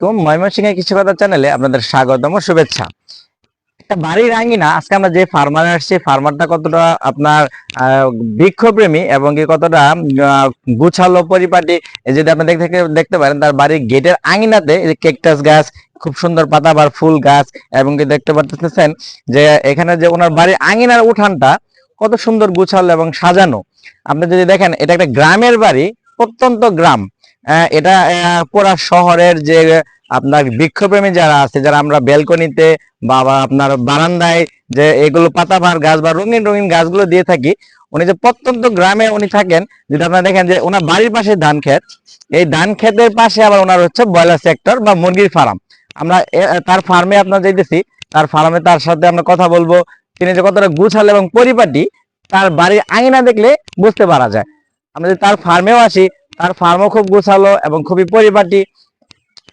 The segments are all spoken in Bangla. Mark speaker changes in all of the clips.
Speaker 1: আলাইকুম ময়মনসিংহের কিছু কথা চ্যানেলে আপনাদের স্বাগতম, শুভেচ্ছা। একটা বাড়ির আঙ্গিনা আজকে আমরা যে ফার্মারে আসছি ফার্মারটা কতটা আপনার বৃক্ষপ্রেমী এবং কি কতটা গুছালো পরিপাটি যদি আপনি দেখতে দেখতে পারেন, তার বাড়ির গেটের আঙ্গিনাতে কেকটাস গাছ, খুব সুন্দর পাতাবার ফুল গাছ, এবং কি দেখতে পারতেছেন যে এখানে যে ওনার বাড়ির আঙ্গিনার উঠানটা কত সুন্দর গুছালো এবং সাজানো। আপনি যদি দেখেন, এটা একটা গ্রামের বাড়ি প্রত্যন্ত গ্রাম। এটা পুরা শহরের যে, আপনার বৃক্ষপ্রেমী যারা আছে, যারা আমরা ব্যালকনিতে বা আপনার বারান্দায় যে এগুলো পাতাবাহার গাছ বা রঙিন রঙিন গাছগুলো দিয়ে থাকি, উনি যে প্রত্যন্ত গ্রামে উনি থাকেন, যদি আপনারা দেখেন যে ওনার বাড়ির পাশে ধান ক্ষেত, এই ধান ক্ষেতের পাশে আবার ওনার হচ্ছে ব্রয়লার সেক্টর বা মুরগির ফার্ম আমরা তার ফার্মে আপনার যেতেছি তার ফার্মে তার সাথে আমরা কথা বলব, তিনি যে কতটা গুছাল এবং পরিপাটি, তার বাড়ির আঙিনা দেখলে বুঝতে পারা যায়। আমরা যদি তার ফার্মেও আসি, তার ফার্মও খুব গুছালো এবং খুবই পরিপাটি।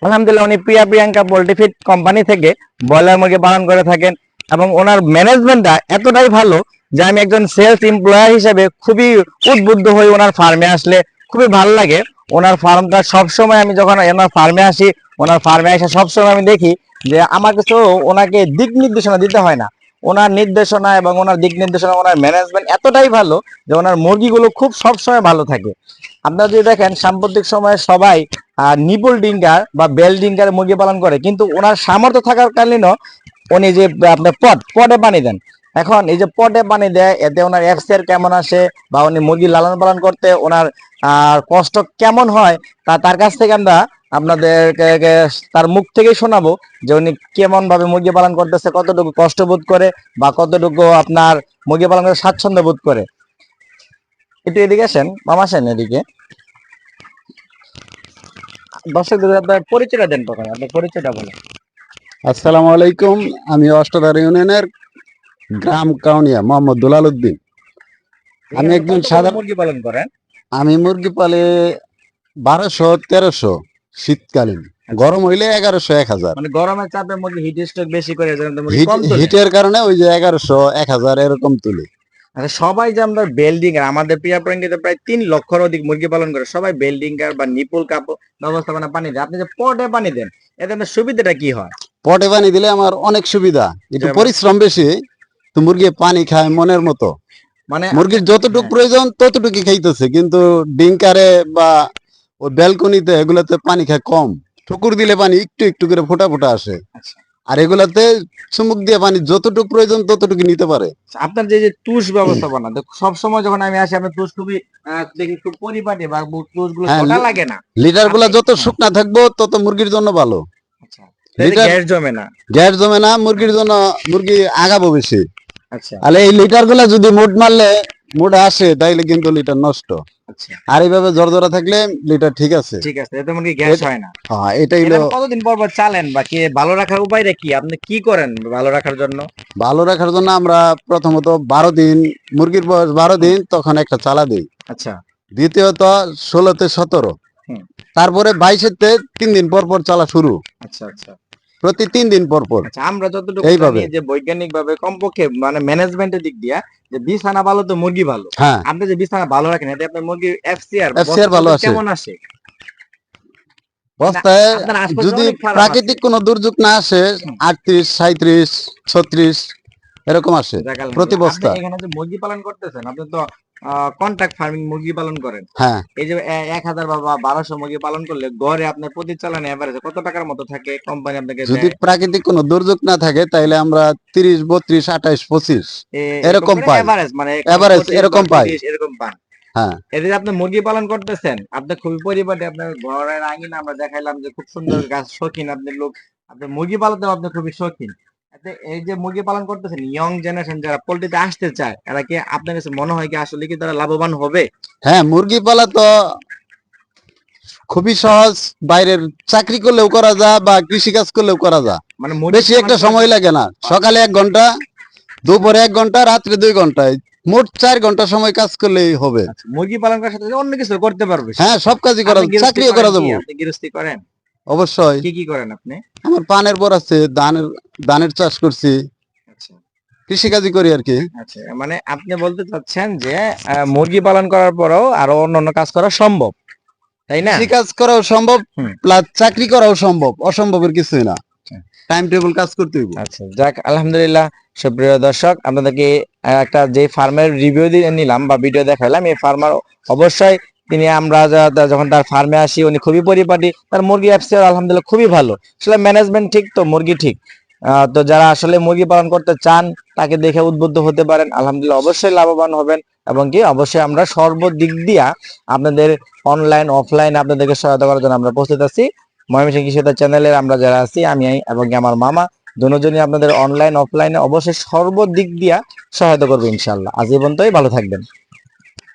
Speaker 1: আলহামদুলিল্লাহ, উনি Priya Priyanka poultry feed company থেকে ব্রয়লার মুরগি পালন করে থাকেন এবং ওনার ম্যানেজমেন্টটা এতটাই ভালো যে আমি একজন সেলস এমপ্লয়ার হিসেবে খুবই উদ্বুদ্ধ হই ওনার ফার্মে আসলে খুবই ভালো লাগে। ওনার ফার্মটা সবসময় আমি যখন ওনার ফার্মে আসি, ওনার ফার্মে এসে সবসময় আমি দেখি যে আমার কিছু ওনাকে দিক নির্দেশনা দিতে হয় না। ওনার নির্দেশনা এবং ওনার দিক নির্দেশনা, ওনার ম্যানেজমেন্ট এতটাই ভালো যে ওনার মুরগিগুলো খুব সবসময় ভালো থাকে। আপনারা যদি দেখেন, সাম্প্রতিক সময়ে সবাই নিপুল ডিঙ্গার বা বেল ডিঙ্গার মুরগি পালন করে, কিন্তু ওনার সামর্থ্য থাকার কালীনও উনি যে আপনার পট, পটে পানি দেন। এখন এই যে পটে পানি দেয়, এতে ওনার এক্সের কেমন আসে বা উনি মুরগি লালন পালন করতে ওনার কষ্ট কেমন হয়, তা তার কাছ থেকে আমরা আপনাদের তার মুখ থেকেই শোনাবো যে উনি কেমন ভাবে মুরগি পালন করতেছে কতটুকু কষ্ট বোধ করে বা কতটুকু আপনার মুরগি পালন করে স্বাচ্ছন্দ্য বোধ করে। একটু এদিকে আসেন মামা আসেন এদিকে। দর্শকদের আপনার পরিচয়টা দেন প্রথমে আপনার পরিচয়টা বলেন।
Speaker 2: আসসালামু আলাইকুম আমি ইউনিয়নের গ্রাম কাউনিয়া মোহাম্মদ দুলাল উদ্দিন। আমি
Speaker 1: এখানে
Speaker 2: একজন সাধারণ-
Speaker 1: মুরগি পালন করেন?
Speaker 2: আমি মুরগি পালে বারোশো তেরোশো। শীতকালীন। গরম হইলে এগারোশো এক হাজার
Speaker 1: মানে গরমের চাপে মুরগি হিট স্ট্রোক বেশি করে।
Speaker 2: হিটের কারণে ওই যে এগারোশো এক হাজার এরকম তুলে।
Speaker 1: আচ্ছা সবাই যে আমরা বেল্ডিং আর আমাদের প্রিয়া প্রাঙ্গিতে প্রায় তিন লক্ষর অধিক মুরগি পালন করে সবাই বেল্ডিং আর বা নিপুল কাপ ব্যবস্থাপনা পানি দেয়। আপনি যে পটে পানি দেন এতে আপনার সুবিধাটা কি হয়?
Speaker 2: পটে পানি দিলে আমার অনেক সুবিধা। একটু পরিশ্রম বেশি তো মুরগি পানি খায় মনের মতো।
Speaker 1: মানে
Speaker 2: মুরগির যতটুকু। প্রয়োজন ততটুকু খাইতেছে। কিন্তু ডিঙ্কারে বা ওই ব্যালকনিতে এগুলাতে পানি খায় কম। ঠুকুর দিলে পানি একটু একটু করে ফোটা ফোটা আসে।
Speaker 1: আচ্ছা।
Speaker 2: আর এগুলাতে চুমুক দিয়ে পানি যতটুকু প্রয়োজন ততটুকু নিতে পারে।
Speaker 1: আপনার যে যে তুষ ব্যবস্থাপনা সব সময় যখন আমি আসি আমি তুষ খুবই দেখি খুব পরিপাটি বা তুষগুলো
Speaker 2: হ্যাঁ,
Speaker 1: লাগে না। লিটারগুলা
Speaker 2: যত। শুকনা থাকব তত মুরগির জন্য ভালো।
Speaker 1: আচ্ছা গ্যাস জমে না।
Speaker 2: গ্যাস জমে না মুরগির জন্য মুরগি আগাবো বেশি।
Speaker 1: আচ্ছা।
Speaker 2: তাহলে এই লিটারগুলা যদি মুড মারলে মুড আসে তাইলে কিন্তু লিটার নষ্ট।
Speaker 1: আচ্ছা
Speaker 2: আর এইভাবে জর্জরা থাকলে লিটার ঠিক আছে।
Speaker 1: ঠিক আছে এতে মুরগি গ্যাস হয় না।
Speaker 2: হ্যাঁ এটাই
Speaker 1: এটা
Speaker 2: হলো
Speaker 1: কতদিন পর পর চালেন বা কি ভালো রাখার উপায়টা কি? আপনি কি করেন ভালো রাখার জন্য?
Speaker 2: ভালো রাখার জন্য আমরা প্রথমত বারো দিন মুরগির বয়স বারো দিন তখন একটা চালা দিই।
Speaker 1: আচ্ছা।
Speaker 2: দ্বিতীয়ত ষোলোতে সতেরো। তারপরে বাইশেতে তিন দিন পর পর চালা শুরু।
Speaker 1: আচ্ছা আচ্ছা।
Speaker 2: প্রতি তিন দিন পর পর
Speaker 1: আচ্ছা আমরা যতটুকু
Speaker 2: এইভাবে।
Speaker 1: জানি যে বৈজ্ঞানিক ভাবে কমপক্ষে মানে ম্যানেজমেন্টের দিক দিয়া যে বিছানা ভালো তো মুরগি ভালো
Speaker 2: হ্যাঁ
Speaker 1: আপনি যে বিছানা ভালো রাখেন এতে আপনার মুরগির এফসিআর
Speaker 2: FCR ভালো আসে।
Speaker 1: কেমন আসে
Speaker 2: বস্তায় যদি প্রাকৃতিক কোনো দুর্যোগ না আসে আটত্রিশ সাঁত্রিশ ছত্রিশ এরকম আসে প্রতি বস্তা।
Speaker 1: এখানে যে মুরগি পালন করতেছেন আপনি তো কন্ট্রাক্ট ফার্মিং মুরগি পালন করেন।
Speaker 2: হ্যাঁ।
Speaker 1: এই যে এক হাজার বা বারোশো মুরগি পালন করলে গড়ে আপনার প্রতি চালানে এভারেজ কত টাকার মতো থাকে? কোম্পানি আপনাকে
Speaker 2: যদি প্রাকৃতিক কোনো দুর্যোগ না থাকে তাইলে আমরা তিরিশ বত্রিশ আঠাইশ পঁচিশ এরকম পাই।
Speaker 1: এভারেজ মানে 25
Speaker 2: এরকম পাই।
Speaker 1: এরকম পান।
Speaker 2: হ্যাঁ।
Speaker 1: আপনি মুরগি পালন করতেছেন আপনি খুবই পরিপাটি আপনার ঘরের আঙিনা আমরা দেখাইলাম যে খুব সুন্দর গাছ শৌখিন আপনি লোক আপনি মুরগি পালতেও আপনি খুবই শৌখিন। এই যে মুরগি পালন করতেছেন ইয়ং জেনারেশন যারা পোল্ট্রিতে আসতে চায় এরা কি আপনার কাছে মনে হয় কি আসলে কি তারা লাভবান হবে?
Speaker 2: হ্যাঁ মুরগি পালা তো খুবই সহজ। বাইরের চাকরি করলেও করা যায় বা কৃষি কাজ করলেও করা যায়।
Speaker 1: মানে
Speaker 2: বেশি একটা সময় লাগে না। সকালে এক ঘণ্টা দুপুরে এক ঘণ্টা রাত্রে দুই ঘণ্টা। মোট চার ঘণ্টা সময় কাজ করলেই হবে।
Speaker 1: আচ্ছা, মুরগি পালন করার সাথে অন্য কিছু করতে পারবে।
Speaker 2: হ্যাঁ সব কাজই করা চাকরিও করা? যাব।
Speaker 1: গৃহস্থী করেন?
Speaker 2: অবশ্যই।
Speaker 1: কি কি করেন আপনি?
Speaker 2: আমার পানের বর আছে ধানের ধানের চাষ করছি।
Speaker 1: আচ্ছা।
Speaker 2: কৃষি কাজই করি আর কি।
Speaker 1: আচ্ছা মানে আপনি বলতে চাচ্ছেন যে মুরগি পালন করার পরেও আরও অন্যান্য কাজ করা সম্ভব তাই না?
Speaker 2: কাজ করাও সম্ভব প্লাস চাকরি করাও সম্ভব অসম্ভবের কিছুই না।
Speaker 1: আচ্ছা।
Speaker 2: টাইম টেবিল কাজ করতে হইব।
Speaker 1: আচ্ছা যাক আলহামদুলিল্লাহ সুপ্রিয় দর্শক আপনাদেরকে একটা যে ফার্মের রিভিউ দিয়ে নিলাম বা ভিডিও দেখালাম এই ফার্মার অবশ্যই তিনি আমরা যখন তার ফার্মে আসি উনি খুবই পরিপাটি তার মুরগি অ্যাপসে আলহামদুলিল্লাহ খুবই ভালো। আসলে ম্যানেজমেন্ট ঠিক তো মুরগি ঠিক। তো যারা আসলে মুরগি পালন করতে চান, তাকে দেখে উদ্বুদ্ধ হতে পারেন। আলহামদুলিল্লাহ, অবশ্যই লাভবান হবেন এবং কি, অবশ্যই আমরা সর্বদিক দিয়া আপনাদের অনলাইন অফলাইন আপনাদেরকে সহায়তা করার জন্য আমরা প্রস্তুত আছি। ময়মনসিংহ কৃষিতা চ্যানেলের আমরা যারা আছি, আমি এবং আমার মামা, দুজনই আপনাদের অনলাইন অফলাইনে অবশ্যই সর্বদিক দিয়া সহায়তা করব ইনশাল্লাহ আজ এই পর্যন্তই, ভালো থাকবেন।